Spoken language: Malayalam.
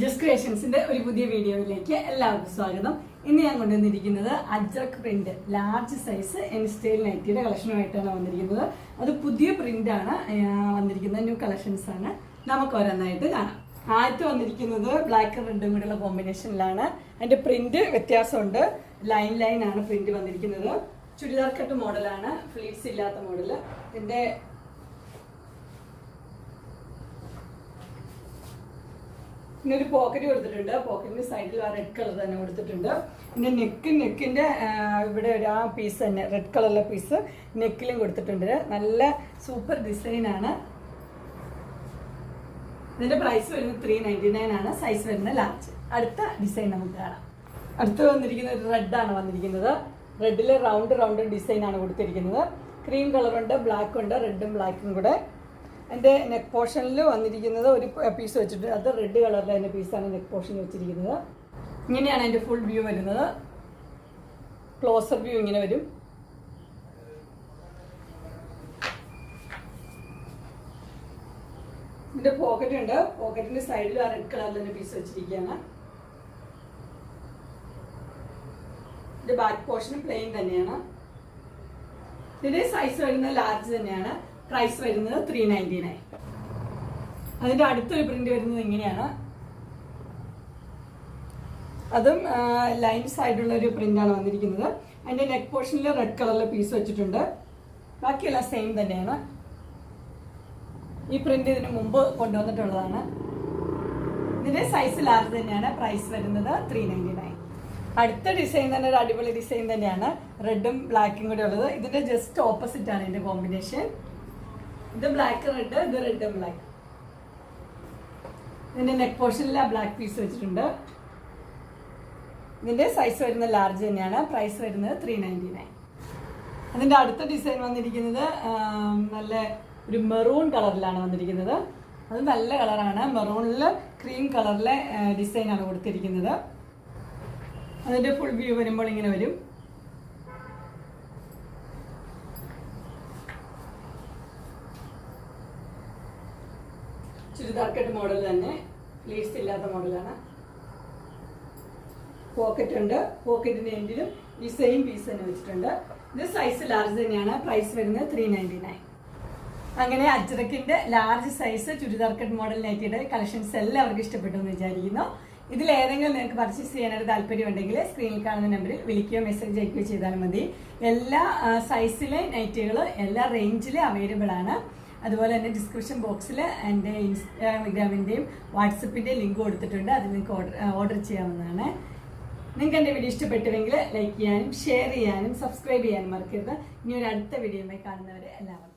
ജസ്റ്റ് ക്രിയേഷൻസിന്റെ ഒരു പുതിയ വീഡിയോയിലേക്ക് എല്ലാവർക്കും സ്വാഗതം. ഇന്ന് ഞാൻ കൊണ്ടുവന്നിരിക്കുന്നത് Ajrak print large size N style നൈറ്റിയുടെ കളക്ഷനുമായിട്ടാണ് വന്നിരിക്കുന്നത്. അത് പുതിയ പ്രിന്റ് ആണ് വന്നിരിക്കുന്നത്. ന്യൂ കളക്ഷൻസ് ആണ്. നമുക്ക് ഓരോന്നായിട്ട് കാണാം. ആദ്യത്തെ വന്നിരിക്കുന്നത് ബ്ലാക്ക് റെഡും കൂടെയുള്ള കോമ്പിനേഷനിലാണ് അതിന്റെ പ്രിന്റ് വ്യത്യാസമുണ്ട്. ലൈൻ ലൈൻ ആണ് പ്രിന്റ് വന്നിരിക്കുന്നത്. ചുരിദാർ കട്ട് മോഡലാണ് ഫ്ലീറ്റ്സ് ഇല്ലാത്ത മോഡൽ ഇതിന്റെ പിന്നെ ഒരു പോക്കറ്റ് കൊടുത്തിട്ടുണ്ട് പോക്കറ്റിന്റെ സൈഡിൽ ആ റെഡ് കളർ തന്നെ കൊടുത്തിട്ടുണ്ട്. പിന്നെ നെക്ക് നെക്കിന്റെ ഇവിടെ ഒരു ആ പീസ് തന്നെ റെഡ് കളറിലെ പീസ് നെക്കിലും കൊടുത്തിട്ടുണ്ട്. നല്ല സൂപ്പർ ഡിസൈൻ ആണ്. ഇതിന്റെ പ്രൈസ് വരുന്നത് ത്രീ നയന്റി നയൻ ആണ്. സൈസ് വരുന്നത് ലാർജ് അടുത്ത ഡിസൈൻ നമുക്ക് കാണാം. അടുത്ത് വന്നിരിക്കുന്നത് ഒരു റെഡാണ് വന്നിരിക്കുന്നത്. റെഡിൽ റൗണ്ട് റൗണ്ട് ഡിസൈൻ ആണ് കൊടുത്തിരിക്കുന്നത്. ക്രീം കളറുണ്ട് ബ്ലാക്ക് ഉണ്ട് റെഡും ബ്ലാക്കും കൂടെ. എന്റെ നെക്ക് പോർഷനിൽ വന്നിരിക്കുന്നത് ഒരു പീസ് വെച്ചിട്ടുണ്ട് അത് റെഡ് കളറിലെ അതിന്റെ പീസാണ് നെക്ക് പോർഷനിൽ വെച്ചിരിക്കുന്നത്. ഇങ്ങനെയാണ് എന്റെ ഫുൾ വ്യൂ വരുന്നത്. ക്ലോസർ വ്യൂ ഇങ്ങനെ വരും. ഇതിന്റെ പോക്കറ്റ് ഉണ്ട്. പോക്കറ്റിന്റെ സൈഡിൽ ആ റെഡ് കളറിൽ തന്നെ പീസ് വെച്ചിരിക്കുകയാണ്. ഇതിന്റെ ബാക്ക് പോർഷൻ പ്ലെയിൻ തന്നെയാണ്. ഇതിന്റെ സൈസ് വരുന്നത് ലാർജ് തന്നെയാണ്. പ്രൈസ് വരുന്നത് ത്രീ നയന്റി നയൻ അതിന്റെ അടുത്തൊരു പ്രിന്റ് വരുന്നത് ഇങ്ങനെയാണ്. അതും ലൈൻസ് ആയിട്ടുള്ള ഒരു പ്രിന്റാണ് വന്നിരിക്കുന്നത്. അതിന്റെ നെക്ക് പോർഷനിൽ റെഡ് കളറിലെ പീസ് വെച്ചിട്ടുണ്ട്. ബാക്കിയെല്ലാം സെയിം തന്നെയാണ്. ഈ പ്രിന്റ് ഇതിന് മുമ്പ് കൊണ്ടുവന്നിട്ടുള്ളതാണ്. ഇതിന്റെ സൈസ് ലാർജ് തന്നെയാണ് പ്രൈസ് വരുന്നത് ത്രീ നയന്റി നയൻ അടുത്ത ഡിസൈൻ തന്നെ ഒരു അടിപൊളി ഡിസൈൻ തന്നെയാണ്. റെഡും ബ്ലാക്കും കൂടെ ഉള്ളത്. ഇതിന്റെ ജസ്റ്റ് ഓപ്പോസിറ്റ് ആണ് ഇതിന്റെ കോമ്പിനേഷൻ ഇത് ബ്ലാക്ക് റെഡ് ഇത് റെഡ് ബ്ലാക്ക് ഇതിന്റെ നെക്ക് പോർഷനിൽ ആ ബ്ലാക്ക് പീസ് വെച്ചിട്ടുണ്ട്. ഇതിന്റെ സൈസ് വരുന്നത് ലാർജ് തന്നെയാണ്. പ്രൈസ് വരുന്നത് ത്രീ നയന്റി നയൻ അതിന്റെ അടുത്ത ഡിസൈൻ വന്നിരിക്കുന്നത് നല്ല ഒരു മെറൂൺ കളറിലാണ് വന്നിരിക്കുന്നത്. അത് നല്ല കളറാണ് മെറൂണിൽ ക്രീം കളറിലെ ഡിസൈനാണ് കൊടുത്തിരിക്കുന്നത്. അതിന്റെ ഫുൾ വ്യൂ വരുമ്പോൾ ഇങ്ങനെ വരും. ചുരിദാർ കട്ട് മോഡൽ തന്നെ. ലീഡ്സ് ഇല്ലാത്ത മോഡലാണ്. പോക്കറ്റ് ഉണ്ട്. പോക്കറ്റിന്റെ എൻഡിലും ഈ സെയിം പീസ് തന്നെ വെച്ചിട്ടുണ്ട്. ഇത് സൈസ് ലാർജ് തന്നെയാണ്. പ്രൈസ് വരുന്നത് ത്രീ നയന്റി നയൻ അങ്ങനെ അജ്രക്കിന്റെ large size churidar cut model നൈറ്റിയുടെ collections എല്ലാവർക്കും ഇഷ്ടപ്പെട്ടു എന്ന് വിചാരിക്കുന്നു. ഇതിൽ ഏതെങ്കിലും നിങ്ങൾക്ക് പർച്ചേസ് ചെയ്യാനായിട്ട് താല്പര്യം ഉണ്ടെങ്കിൽ സ്ക്രീനിൽ കാണുന്ന നമ്പറിൽ വിളിക്കുകയോ മെസ്സേജ് അയക്കുകയോ ചെയ്താൽ മതി. എല്ലാ സൈസിലെ നൈറ്റുകൾ എല്ലാ റേഞ്ചിലും അവൈലബിൾ ആണ്. അതുപോലെ തന്നെ ഡിസ്ക്രിപ്ഷൻ ബോക്സിൽ എന്റെ ഇൻസ്റ്റാഗ്രാമിന്റെയും വാട്സപ്പിന്റെയും ലിങ്ക് കൊടുത്തിട്ടുണ്ട്. അത് നിങ്ങൾക്ക് ഓർഡർ ഓർഡർ ചെയ്യാവുന്നതാണ്. നിങ്ങൾക്ക് എന്റെ വീഡിയോ ഇഷ്ടപ്പെട്ടുവെങ്കിൽ ലൈക്ക് ചെയ്യാനും ഷെയർ ചെയ്യാനും സബ്സ്ക്രൈബ് ചെയ്യാനും മറക്കരുത്. ഇനി ഒരു അടുത്ത വീഡിയോയുമായി കാണുന്നവരെ എല്ലാവർക്കും